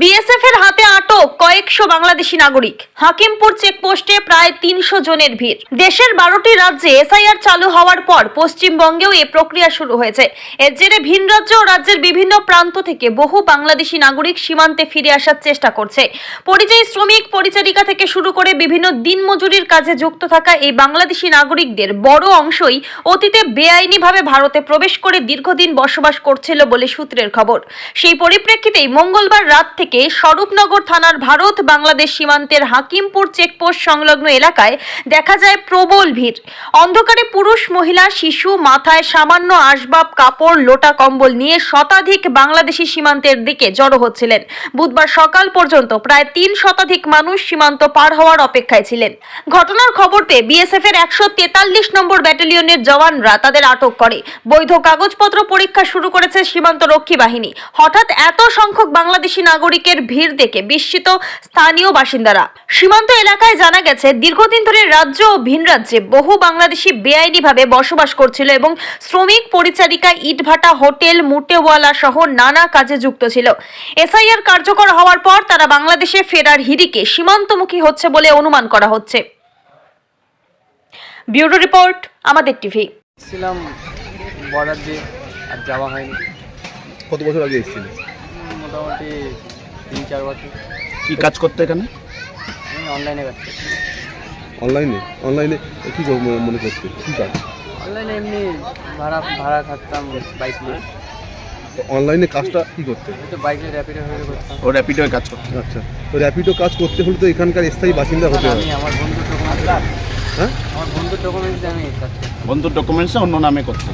BSF এর হাতে কয়েকশো বাংলাদেশি নাগরিক। হাকিমপুর চেকপোস্টে প্রায় তিনশো জনের ভিড়। দেশের বারোটি রাজ্যে এসআইআর চালু হওয়ার পর পশ্চিমবঙ্গেও এ প্রক্রিয়া শুরু হয়েছে। এর জেরে ভিন রাজ্য ও রাজ্যের বিভিন্ন প্রান্ত থেকে বহু বাংলাদেশি নাগরিক সীমান্তে ফিরে আসার চেষ্টা করছে। পরিযায়ী শ্রমিক পরিচারিকা থেকে শুরু করে বিভিন্ন দিনমজুরির কাজে যুক্ত থাকা এই বাংলাদেশি নাগরিকদের বড় অংশই অতীতে বেআইনিভাবে ভারতে প্রবেশ করে দীর্ঘদিন বসবাস করছিল বলে সূত্রের খবর। সেই পরিপ্রেক্ষিতেই মঙ্গলবার রাত থেকে স্বরূপনগর থানার ভারত বাংলাদেশ সীমান্তের হাকিমপুর চেকপোস্ট সংলগ্ন এলাকায় দেখা যায় প্রবল ভিড়। অন্ধকারে পুরুষ, মহিলা, শিশু, মাথায় সামান্য আসবাব, কাপড়, লোটা কম্বল নিয়ে শতাধিক বাংলাদেশি সীমান্তের দিকে জড়ো হচ্ছিলেন। বুধবার সকাল পর্যন্ত প্রায় তিন শতাধিক মানুষ সীমান্ত পার হওয়ার অপেক্ষায় ছিলেন। ঘটনার খবর পেয়ে বিএসএফ এর একশো তেতাল্লিশ নম্বর ব্যাটালিয়নের জওয়ানরা তাদের আটক করে। বৈধ কাগজপত্র পরীক্ষা শুরু করেছে সীমান্ত রক্ষী বাহিনী। হঠাৎ এত সংখ্যক বাংলাদেশি নাগরিকের ভিড় দেখে বিস্মিত স্থানীয় বাসিন্দারা। সীমান্ত এলাকায় জানা গেছে দীর্ঘদিন ধরে রাজ্য ও ভিন রাজ্যে বহু বাংলাদেশি বেআইনিভাবে বসবাস করছিল এবং শ্রমিক পরিচারিকা ইটভাটা হোটেল মুটেওয়ালা সহ নানা কাজে যুক্ত ছিল। এসআইআর কার্যকর হওয়ার পর তারা বাংলাদেশে ফেরার হিরিকে সীমান্তমুখী হচ্ছে বলে অনুমান করা হচ্ছে। ব্যুরো রিপোর্ট আমাদের টিভি। ছিলাম বর্ডার দিয়ে আর যাওয়া হয়নি। কত বছর আগে এসেছিলে মোটামুটি তিন চার বছর। কি কাজ করতে এখানে? আমি অনলাইনে কাজ করছি। অনলাইনে অনলাইনে কি মনে- মনে করতে কি কাজ? অনলাইনে এমনি ভাড়া ভাড়া খাটতাম বাইক নিয়ে। তো অনলাইনে কাজটা কি করতে? হয়ে ও র্যাপিডো কাজ করতে। আচ্ছা। তো র্যাপিডো কাজ করতে হলে তো এখানকার স্থায়ী বাসিন্দা হতে হবে। আমি আমার বন্ধুর ডকুমেন্টস হ্যাঁ? আমার বন্ধুর ডকুমেন্টস আমি বন্ধুর ডকুমেন্টসে অন্য নামে করতে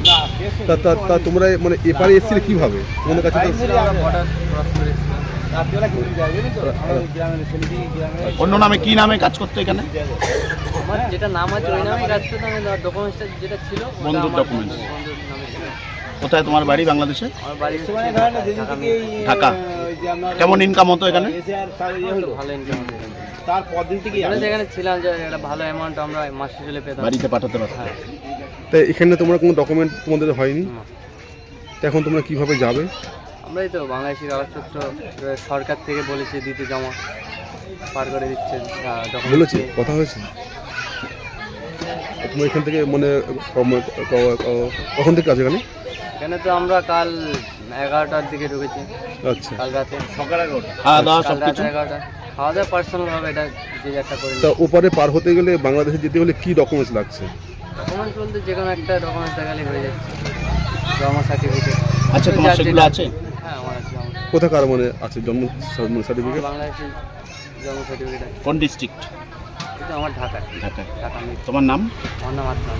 তা তা তা তোমরা মানে এপারে এসেছিলে কীভাবে? তোমাদের কাছে এসেছিলাম। অন্য নামে কি নামে কাজ করতে এখানে? আমার যেটা নাম আছে ওই নামে কাজ করতাম ডকুমেন্টসটা যেটা ছিল বন্ধুর ছিল। কোথায় তোমার বাড়ি বাংলাদেশে? আমার বাড়ি হচ্ছে ঢাকা। কেমন ইনকাম হতো এখানে? তো ভালো ইনকাম তারপর দিন থেকে যেখানে ছিলাম যে একটা ভালো অ্যামাউন্ট আমরা মাসে চলে পেতাম। বাড়িতে পাঠাতে হ্যাঁ। তা এখানে তোমরা কোনো ডকুমেন্ট তোমাদের হয়নি? এখন তোমরা কীভাবে যাবে? আমরাই তো বাংলাদেশি কাগজপত্র সরকার থেকে বলেছে দিতে জমা পার করে দিচ্ছে বলেছে কথা হয়েছে। তোমরা এখান থেকে মানে কখন থেকে আছে এখানে? এখানে তো আমরা কাল এগারোটার দিকে ঢুকেছি। আচ্ছা। কাল রাতে। খাওয়া দাওয়া কাল সব কিছু এগারোটা। খাওয়া দাওয়া পার্সোনাল ভাবে এটা যে একটা করে তা ওপারে পার হতে গেলে বাংলাদেশে যেতে হলে কি ডকুমেন্টস লাগছে? ডকুমেন্টস বলতে যে কোনো একটা ডকুমেন্টস দেখালে হয়ে যাচ্ছে। জমা সার্টিফিকেট আচ্ছা তোমার সেগুলো আছে? কোথাকার মানে আছে জন্ম সার্টিফিকেট বাংলাদেশের জন্ম সার্টিফিকেট কোন ডিস্ট্রিক্ট এটা আমার ঢাকা ঢাকায়। ঢাকা তোমার নাম? আমার নাম আদনান।